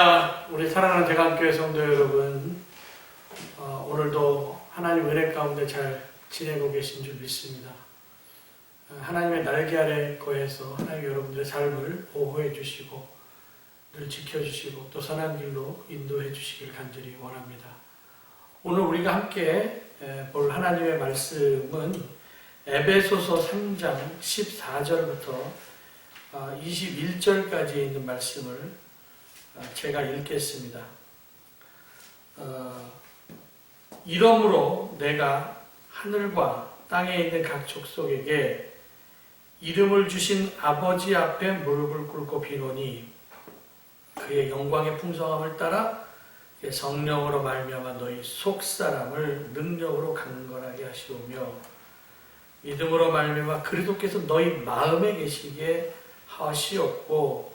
할렐루야 우리 사랑하는 대감교회 성도 여러분 어, 오늘도 하나님 은혜 가운데 잘 지내고 계신 줄 믿습니다. 어, 하나님의 날개 아래 거해서 하나님 여러분들의 삶을 보호해 주시고 늘 지켜주시고 또 선한 길로 인도해 주시길 간절히 원합니다. 오늘 우리가 함께 에, 볼 하나님의 말씀은 에베소서 3장 14절부터 21절까지 있는 말씀을 어, 제가 읽겠습니다. 어, 이러므로 내가 하늘과 땅에 있는 각 족속에게 이름을 주신 아버지 앞에 무릎을 꿇고 비노니 그의 영광의 풍성함을 따라 성령으로 말미암아 너희 속 사람을 능력으로 강건하게 하시오며 믿음으로 말미암아 그리스도께서 너희 마음에 계시게 하시옵고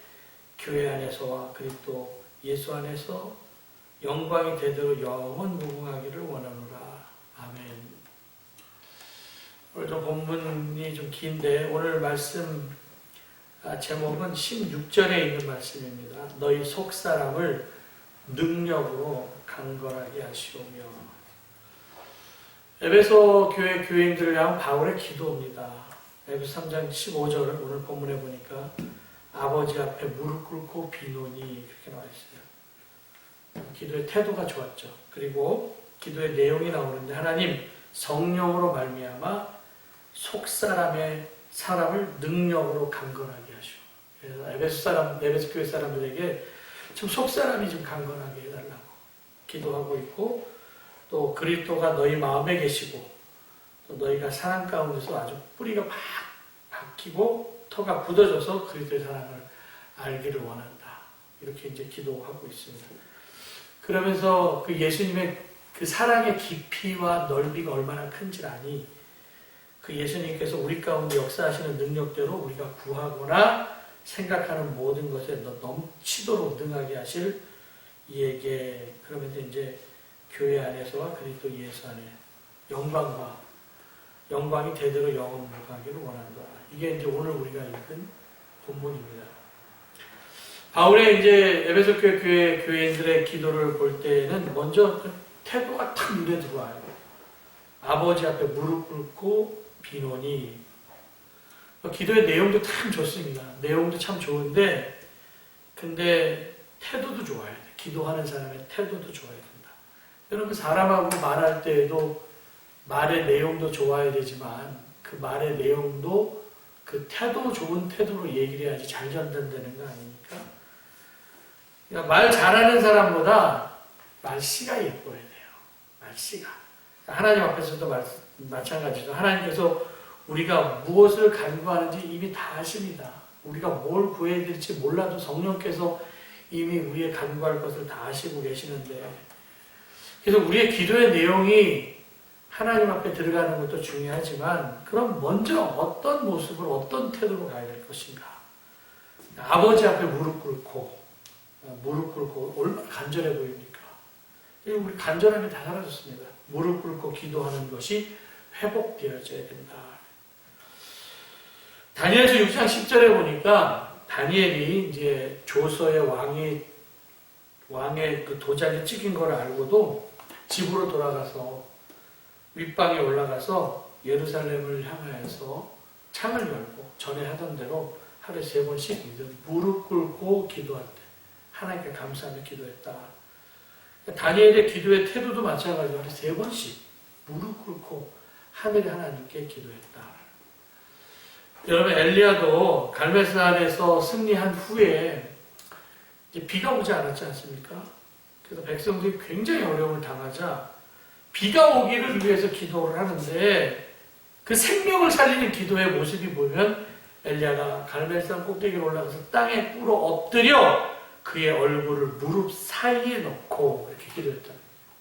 교회 안에서와 그리스도 예수 안에서 영광이 되도록 영원 무궁하기를 원하노라. 아멘. 오늘도 본문이 좀 긴데 오늘 말씀 아, 제목은 16절에 있는 말씀입니다. 너희 속 사람을 능력으로 강건하게 하시오며 에베소 교회 교인들을 향한 바울의 기도입니다. 에베소 3장 15절을 오늘 본문에 보니까 아버지 앞에 무릎 꿇고 비노니 그렇게 나와 있어요. 기도의 태도가 좋았죠. 그리고 기도의 내용이 나오는데 하나님 성령으로 말미암아 속 사람의 사람을 능력으로 강건하게 하시오. 그래서 에베소 사람, 에베소 교회 사람들에게 좀속 사람이 좀 강건하게 해달라고 기도하고 있고 또 그리스도가 너희 마음에 계시고 또 너희가 사랑 가운데서 아주 뿌리가 막 박히고 터가 굳어져서 그리스도의 사랑을 알기를 원한다. 이렇게 이제 기도하고 있습니다. 그러면서 그 예수님의 그 사랑의 깊이와 넓이가 얼마나 큰지 아니 그 예수님께서 우리 가운데 역사하시는 능력대로 우리가 구하거나 생각하는 모든 것에 넘치도록 능하게 하실 이에게 그러면서 이제 교회 안에서와 그리스도 예수 안에 영광과 영광이 대대로 영원 무하기를 원한다. 이게 이제 오늘 우리가 읽은 본문입니다. 바울의 이제 에베소 교회, 교회 교인들의 기도를 볼 때는 먼저 그 태도가 탁 눈에 들어와요. 아버지 앞에 무릎 꿇고 비노니 기도의 내용도 참 좋습니다. 내용도 참 좋은데 근데 태도도 좋아야 돼. 기도하는 사람의 태도도 좋아야 된다. 여러분 사람하고 말할 때에도 말의 내용도 좋아야 되지만 그 말의 내용도 그 태도 좋은 태도로 얘기를 해야지 잘 전달되는 거 아닙니까? 그러니까 말 잘하는 사람보다 말씨가 예뻐야 돼요. 말씨가. 하나님 앞에서도 마, 마찬가지죠. 하나님께서 우리가 무엇을 간구하는지 이미 다 아십니다. 우리가 뭘 구해야 될지 몰라도 성령께서 이미 우리의 간구할 것을 다 아시고 계시는데 그래서 우리의 기도의 내용이 하나님 앞에 들어가는 것도 중요하지만 그럼 먼저 어떤 모습으로 어떤 태도로 가야 될 것인가 아버지 앞에 무릎 꿇고 무릎 꿇고 얼마나 간절해 보입니까? 우리 간절함이 다 사라졌습니다. 무릎 꿇고 기도하는 것이 회복되어져야 된다. 다니엘서 6장 10절에 보니까 다니엘이 이제 조서의 왕이 왕의 그 도장이 찍힌 걸 알고도 집으로 돌아가서 윗방에 올라가서 예루살렘을 향하여서 창을 열고 전에 하던 대로 하루에 세 번씩 무릎 꿇고 기도할 때 하나님께 감사하며 기도했다. 다니엘의 기도의 태도도 마찬가지로 하루에 세 번씩 무릎 꿇고 하늘 하나님께 기도했다. 여러분 엘리야도 갈멜산에서 승리한 후에 비가 오지 않았지 않습니까? 그래서 백성들이 굉장히 어려움을 당하자 비가 오기를 위해서 기도를 하는데 그 생명을 살리는 기도의 모습이 보면 엘리야가 갈멜산 꼭대기로 올라가서 땅에 꿇어 엎드려 그의 얼굴을 무릎 사이에 넣고 이렇게 기도했다.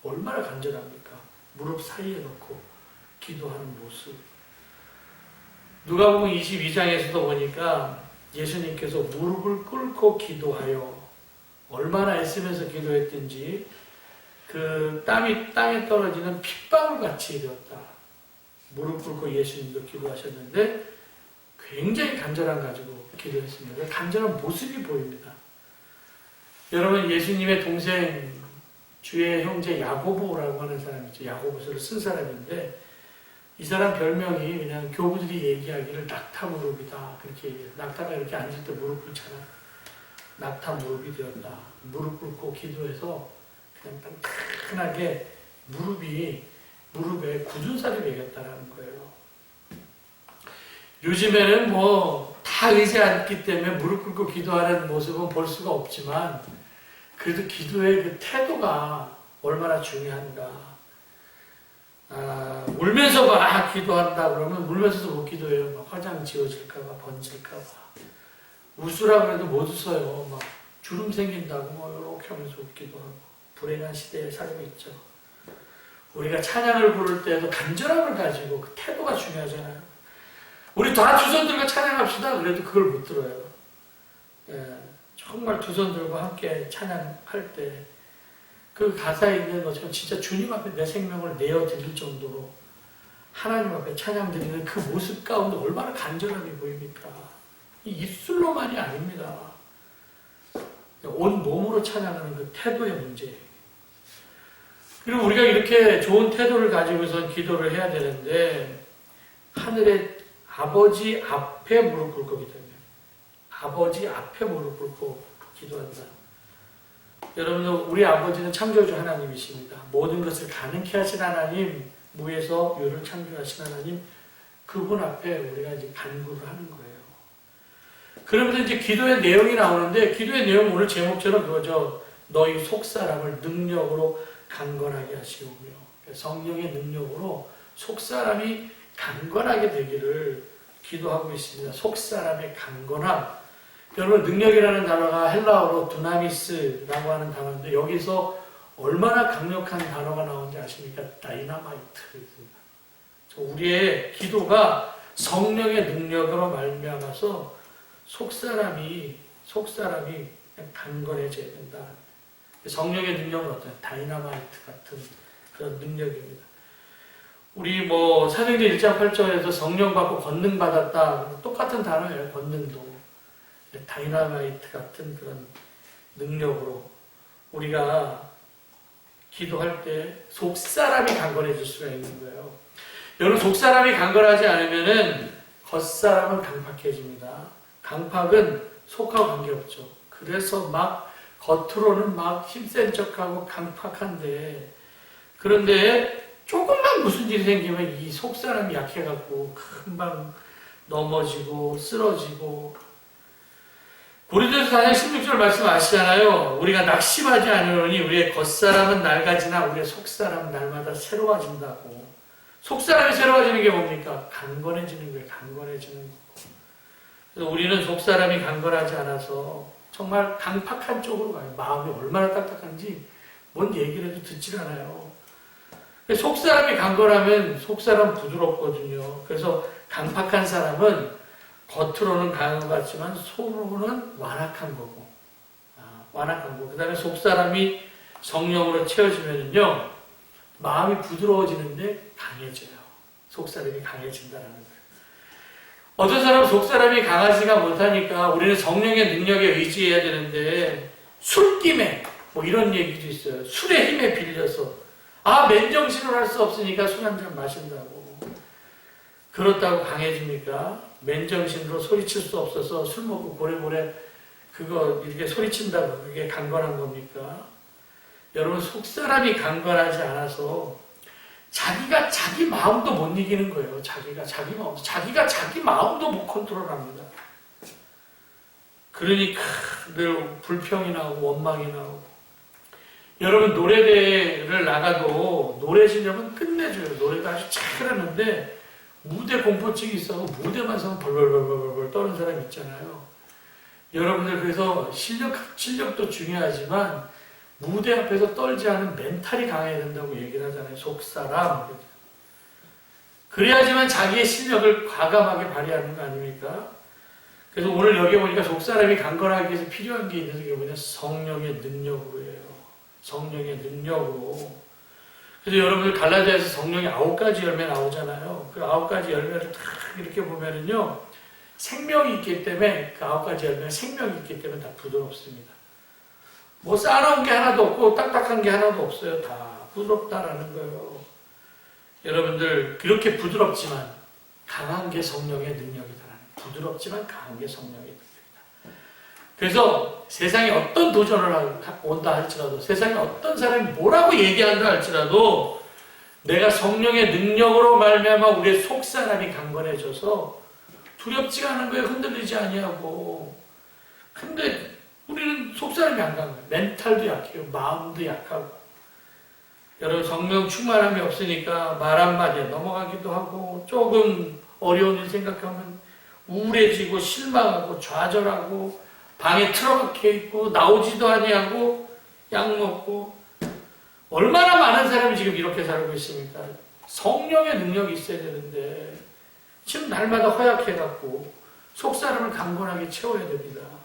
얼마나 간절합니까? 무릎 사이에 넣고 기도하는 모습. 누가복음 22장에서도 보니까 예수님께서 무릎을 꿇고 기도하여 얼마나 애쓰면서 기도했든지 그 땀이 땅에 떨어지는 핏방울 같이 되었다. 무릎 꿇고 예수님도 기도하셨는데 굉장히 간절함 가지고 기도했습니다. 간절한 모습이 보입니다. 여러분 예수님의 동생 주의 형제 야고보라고 하는 사람이죠. 야고보서를 쓴 사람인데 이 사람 별명이 그냥 교부들이 얘기하기를 낙타 무릎이다. 그렇게 얘기해요. 낙타가 이렇게 앉을 때 무릎 꿇잖아. 낙타 무릎이 되었다. 무릎 꿇고 기도해서 따끈하게 무릎이 무릎에 굳은 살이 배겼다라는 거예요. 요즘에는 뭐 다 의지 않기 때문에 무릎 꿇고 기도하는 모습은 볼 수가 없지만 그래도 기도의 그 태도가 얼마나 중요한가. 아, 울면서 막 기도한다 그러면 울면서도 못 기도해요. 막 화장 지워질까봐 번질까봐. 웃으라고 해도 못 웃어요. 막 주름 생긴다고 뭐 이렇게 하면서 웃기도 하고 불행한 시대에 살고 있죠. 우리가 찬양을 부를 때도 간절함을 가지고 그 태도가 중요하잖아요. 우리 다 두 손 들고 찬양합시다. 그래도 그걸 못 들어요. 예, 정말 두 손 들고 함께 찬양할 때 그 가사에 있는 것처럼 진짜 주님 앞에 내 생명을 내어 드릴 정도로 하나님 앞에 찬양 드리는 그 모습 가운데 얼마나 간절함이 보입니까? 이 입술로만이 아닙니다. 온 몸으로 찬양하는 그 태도의 문제. 그리고 우리가 이렇게 좋은 태도를 가지고선 기도를 해야 되는데 하늘의 아버지 앞에 무릎 꿇고 기도해요. 아버지 앞에 무릎 꿇고 기도한다. 여러분, 우리 아버지는 창조주 하나님이십니다. 모든 것을 가능케 하신 하나님, 무에서 유를 창조하신 하나님, 그분 앞에 우리가 이제 간구를 하는 거예요. 그러면서 이제 기도의 내용이 나오는데, 기도의 내용 오늘 제목처럼 그거죠. 너희 속사람을 능력으로 강건하게 하시오며, 성령의 능력으로 속사람이 강건하게 되기를 기도하고 있습니다. 속사람의 강건함. 여러분 능력이라는 단어가 헬라어로 두나미스라고 하는 단어인데 여기서 얼마나 강력한 단어가 나오는지 아십니까? 다이나마이트입니다. 우리의 기도가 성령의 능력으로 말미암아서 속사람이 속사람이 강건해져야 된다. 성령의 능력은 어떤 다이나마이트 같은 그런 능력입니다. 우리 뭐 사도행전 1장 8절에서 성령 받고 권능 받았다. 똑같은 단어예요. 권능도. 다이나마이트 같은 그런 능력으로 우리가 기도할 때 속사람이 강건해질 수가 있는 거예요. 여러분 속사람이 강건하지 않으면은 겉사람은 강팍해집니다. 강팍은 속하고 관계없죠. 그래서 막 겉으로는 막 힘센 척하고 강팍한데 그런데 조금만 무슨 일이 생기면 이 속사람이 약해갖고 금방 넘어지고 쓰러지고 고린도서 4장 16절 말씀 아시잖아요. 우리가 낙심하지 않으니 우리의 겉사람은 낡아지나 우리의 속사람은 날마다 새로워진다고. 속사람이 새로워지는 게 뭡니까? 강건해지는 거예요. 강건해지는 거. 그래서 우리는 속사람이 강건하지 않아서 정말 강팍한 쪽으로 가요. 마음이 얼마나 딱딱한지 뭔 얘기를 해도 듣질 않아요. 속사람이 강건하면 속사람 부드럽거든요. 그래서 강팍한 사람은 겉으로는 강한 것 같지만 속으로는 완악한 거고, 아, 완악한 거고. 그 다음에 속사람이 성령으로 채워지면요, 마음이 부드러워지는데 강해져요. 속사람이 강해진다는 거예요. 어떤 사람은 속사람이 강하지가 못하니까 우리는 성령의 능력에 의지해야 되는데, 술김에, 뭐 이런 얘기도 있어요. 술의 힘에 빌려서, 아, 맨정신으로 할 수 없으니까 술 한 잔 마신다고. 그렇다고 강해집니까? 맨정신으로 소리칠 수 없어서 술 먹고 고래고래 그거 이렇게 소리친다고 그게 강건한 겁니까? 여러분 속사람이 강건하지 않아서 자기가 자기 마음도 못 이기는 거예요. 자기가 자기 마음, 자기가 자기 마음도 못 컨트롤합니다. 그러니까 늘 불평이 나오고 원망이 나오고 여러분 노래대회를 나가도 노래 실력은 끝내줘요. 노래가 아주 잘하는데 무대 공포증이 있어서 무대만 서면 벌벌벌벌벌 떠는 사람 있잖아요. 여러분들 그래서 실력 실력도 중요하지만 무대 앞에서 떨지 않은 멘탈이 강해야 된다고 얘기를 하잖아요. 속사람. 그래야지만 자기의 실력을 과감하게 발휘하는 거 아닙니까? 그래서 오늘 여기 보니까 속사람이 강건하기 위해서 필요한 게 있는 게 뭐냐? 성령의 능력으로예요. 성령의 능력으로. 그래서 여러분들 갈라디아에서 성령의 아홉 가지 열매 나오잖아요. 그 아홉 가지 열매를 딱 이렇게 보면은요. 생명이 있기 때문에 그 아홉 가지 열매가 생명이 있기 때문에 다 부드럽습니다. 뭐 쌓아놓은 게 하나도 없고 딱딱한 게 하나도 없어요. 다 부드럽다라는 거예요. 여러분들 그렇게 부드럽지만 강한 게 성령의 능력이다. 부드럽지만 강한 게 성령의 능력이다. 그래서 세상에 어떤 도전을 하- 온다 할지라도 세상에 어떤 사람이 뭐라고 얘기한다 할지라도 내가 성령의 능력으로 말미암아 우리의 속 사람이 강건해져서 두렵지가 않은 거예요. 흔들리지 아니하고. 근데 우리는 속 사람이 안 강해요. 멘탈도 약해요. 마음도 약하고. 여러분 성령 충만함이 없으니까 말 한마디에 넘어가기도 하고 조금 어려운 일 생각하면 우울해지고 실망하고 좌절하고 방에 틀어박혀 있고 나오지도 아니하고 약 먹고 얼마나 많은 사람이 지금 이렇게 살고 있습니까? 성령의 능력이 있어야 되는데 지금 날마다 허약해갖고 속 사람을 강건하게 채워야 됩니다.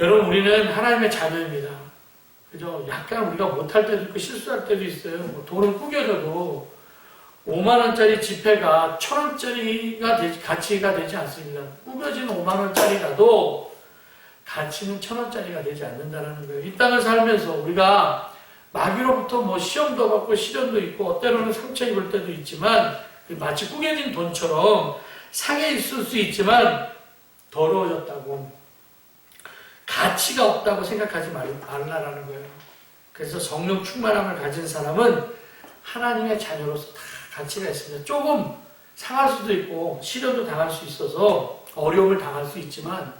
여러분 우리는 하나님의 자녀입니다. 그죠? 약간 우리가 못할 때도 있고 실수할 때도 있어요. 뭐 돈은 꾸겨져도 5만 원짜리 지폐가 천 원짜리가 되지, 가치가 되지 않습니다. 꾸겨진 5만 원짜리라도 가치는 천 원짜리가 되지 않는다는 거예요. 이 땅을 살면서 우리가 마귀로부터 뭐 시험도 받고 시련도 있고 때로는 상처 입을 때도 있지만 마치 꾸겨진 돈처럼 상해 있을 수 있지만 더러워졌다고 가치가 없다고 생각하지 말- 말라라는 거예요. 그래서 성령 충만함을 가진 사람은 하나님의 자녀로서 다 가치가 있습니다. 조금 상할 수도 있고 시련도 당할 수 있어서 어려움을 당할 수 있지만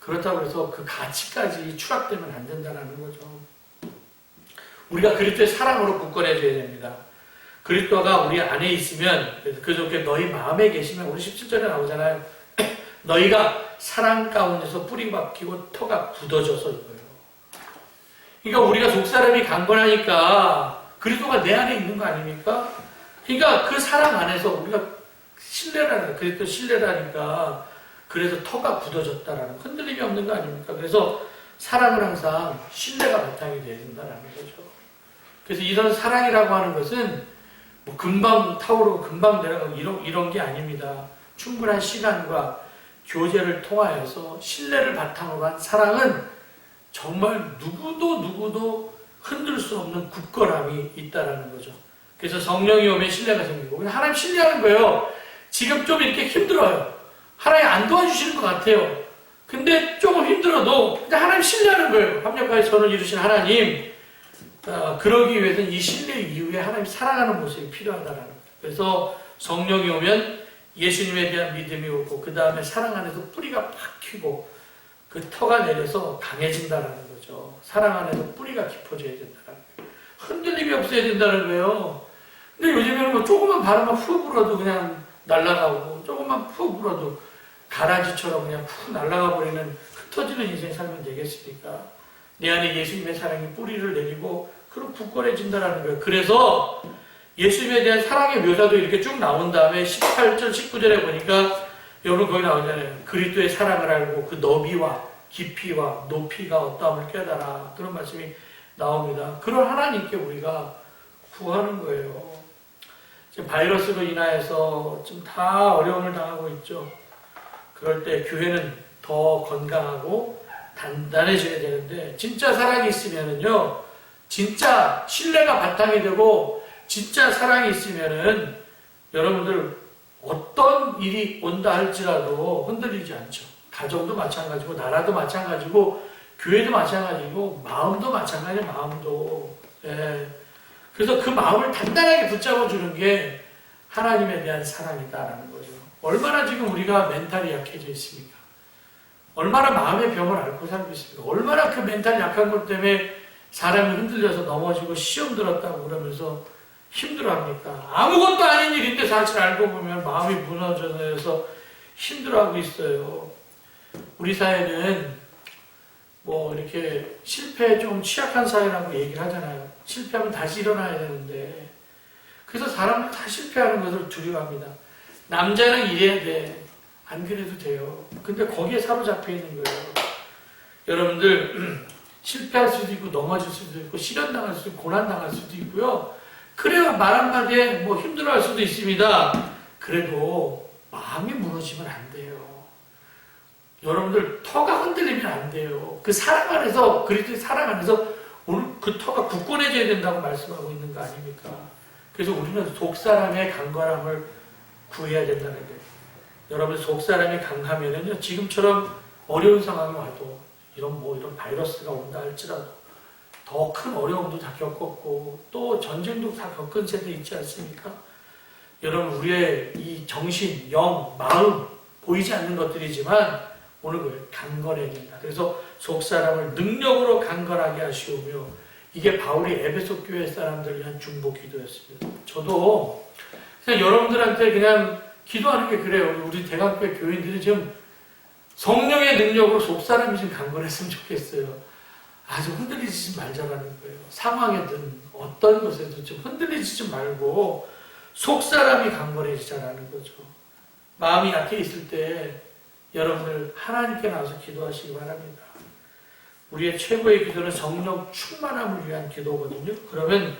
그렇다고 해서 그 가치까지 추락되면 안 된다는 거죠. 우리가 그리스도의 사랑으로 굳건해져야 됩니다. 그리스도가 우리 안에 있으면 그저께 너희 마음에 계시면 우리 17절에 나오잖아요. 너희가 사랑 가운데서 뿌리 박히고 터가 굳어져서 이거예요. 그러니까 우리가 속사람이 강건하니까 그리스도가 내 안에 있는 거 아닙니까? 그러니까 그 사랑 안에서 우리가 신뢰라는 그리스도 신뢰라니까 그래서 터가 굳어졌다라는 흔들림이 없는 거 아닙니까? 그래서 사랑은 항상 신뢰가 바탕이 돼야 된다라는 거죠. 그래서 이런 사랑이라고 하는 것은 뭐 금방 타오르고 금방 내려가고 이런, 이런 게 아닙니다. 충분한 시간과 교제를 통하여서 신뢰를 바탕으로 한 사랑은 정말 누구도 누구도 흔들 수 없는 굳건함이 있다라는 거죠. 그래서 성령이 오면 신뢰가 생기고 하나님 신뢰하는 거예요. 지금 좀 이렇게 힘들어요. 하나님 안 도와주시는 것 같아요. 근데 조금 힘들어도 그냥 하나님 신뢰하는 거예요. 합력하여 선을 이루신 하나님. 어, 그러기 위해서는 이 신뢰 이후에 하나님 사랑하는 모습이 필요하다라는 거예요. 그래서 성령이 오면 예수님에 대한 믿음이 오고 그 다음에 사랑 안에서 뿌리가 박히고 그 터가 내려서 강해진다라는 거죠. 사랑 안에서 뿌리가 깊어져야 된다는 거예요. 흔들림이 없어야 된다는 거예요. 근데 요즘에는 뭐 조금만 바람만 훅 불어도 그냥 날아가고 조금만 푹 불어도 가라지처럼 그냥 푹 날아가 버리는 흩어지는 인생 살면 되겠습니까? 내 안에 예수님의 사랑이 뿌리를 내리고 그럼 굳건해진다라는 거예요. 그래서 예수님에 대한 사랑의 묘사도 이렇게 쭉 나온 다음에 18절, 19절에 보니까 여러분 거기 나오잖아요. 그리스도의 사랑을 알고 그 너비와 깊이와 높이가 어떠함을 깨달아. 그런 말씀이 나옵니다. 그런 하나님께 우리가 구하는 거예요. 지금 바이러스로 인하여서 지금 다 어려움을 당하고 있죠. 그럴 때 교회는 더 건강하고 단단해져야 되는데 진짜 사랑이 있으면은요. 진짜 신뢰가 바탕이 되고 진짜 사랑이 있으면은 여러분들 어떤 일이 온다 할지라도 흔들리지 않죠. 가정도 마찬가지고 나라도 마찬가지고 교회도 마찬가지고 마음도 마찬가지예요. 마음도. 예. 그래서 그 마음을 단단하게 붙잡아 주는 게 하나님에 대한 사랑이다라는 거죠. 얼마나 지금 우리가 멘탈이 약해져 있습니까? 얼마나 마음의 병을 앓고 살고 있습니까? 얼마나 그 멘탈 약한 것 때문에 사람이 흔들려서 넘어지고 시험 들었다고 그러면서 힘들어합니까? 아무것도 아닌 일인데 사실 알고 보면 마음이 무너져서 힘들어하고 있어요. 우리 사회는 뭐 이렇게 실패에 좀 취약한 사회라고 얘기를 하잖아요. 실패하면 다시 일어나야 되는데 그래서 사람들 다 실패하는 것을 두려워합니다. 남자는 이래야 돼. 안 그래도 돼요. 근데 거기에 사로잡혀 있는 거예요. 여러분들 실패할 수도 있고 넘어질 수도 있고 실현당할 수도 있고 고난당할 수도 있고요. 그래야 말 한마디에 뭐 힘들어할 수도 있습니다. 그래도 마음이 무너지면 안 돼요. 여러분들 터가 흔들리면 안 돼요. 그 사랑 안에서 그리스도의 사랑 안에서 오늘 그 터가 굳건해져야 된다고 말씀하고 있는 거 아닙니까? 그래서 우리는 속 사람의 강건함을 구해야 된다는 거예요. 여러분 속 사람이 강하면은요 지금처럼 어려운 상황이 와도 이런 뭐 이런 바이러스가 온다 할지라도 더 큰 어려움도 다 겪었고 또 전쟁도 다 겪은 세대 있지 않습니까? 여러분 우리의 이 정신, 영, 마음 보이지 않는 것들이지만 오늘 그 강건해야 된다. 그래서 속 사람을 능력으로 강건하게 하시오며 이게 바울이 에베소 교회 사람들을 위한 중보 기도였습니다. 저도 그냥 여러분들한테 그냥 기도하는 게 그래요. 우리 대학교의 교인들이 좀 성령의 능력으로 속 사람이 좀 강건했으면 좋겠어요. 아주 흔들리지 말자라는 거예요. 상황에든 어떤 것에든 좀 흔들리지 좀 말고 속 사람이 강건해지자라는 거죠. 마음이 약해 있을 때 여러분들 하나님께 나와서 기도하시기 바랍니다. 우리의 최고의 기도는 성령 충만함을 위한 기도거든요. 그러면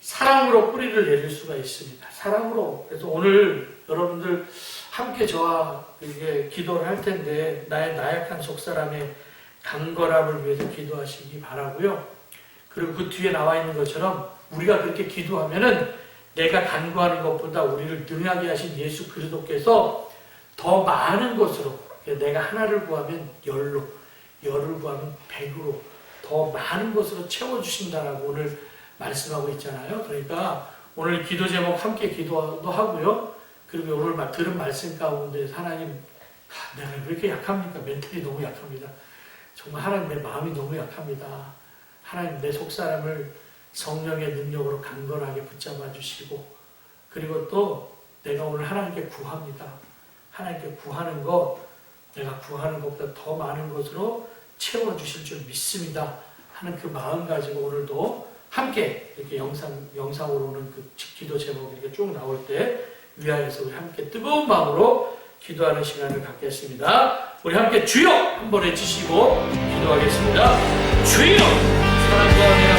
사랑으로 뿌리를 내릴 수가 있습니다. 사랑으로. 그래서 오늘 여러분들 함께 저와 이게 기도를 할 텐데 나의 나약한 속사람의 강건함을 위해서 기도하시기 바라고요. 그리고 그 뒤에 나와 있는 것처럼 우리가 그렇게 기도하면은 내가 간구하는 것보다 우리를 능하게 하신 예수 그리스도께서 더 많은 것으로 내가 하나를 구하면 열로 열을 구하면 백으로 더 많은 것으로 채워주신다라고 오늘 말씀하고 있잖아요. 그러니까 오늘 기도 제목 함께 기도도 하고요. 그리고 오늘 막 들은 말씀 가운데 하나님 아, 내가 왜 이렇게 약합니까? 멘탈이 너무 약합니다. 정말 하나님 내 마음이 너무 약합니다. 하나님 내 속사람을 성령의 능력으로 강건하게 붙잡아 주시고 그리고 또 내가 오늘 하나님께 구합니다. 하나님께 구하는 것 내가 구하는 것보다 더 많은 것으로 채워 주실 줄 믿습니다. 하는 그 마음 가지고 오늘도 함께 이렇게 영상 영상으로 오는 그 기도 제목이 이렇게 쭉 나올 때 위하여서 우리 함께 뜨거운 마음으로 기도하는 시간을 갖겠습니다. 우리 함께 주여 한번 해주시고 기도하겠습니다. 주여 사랑과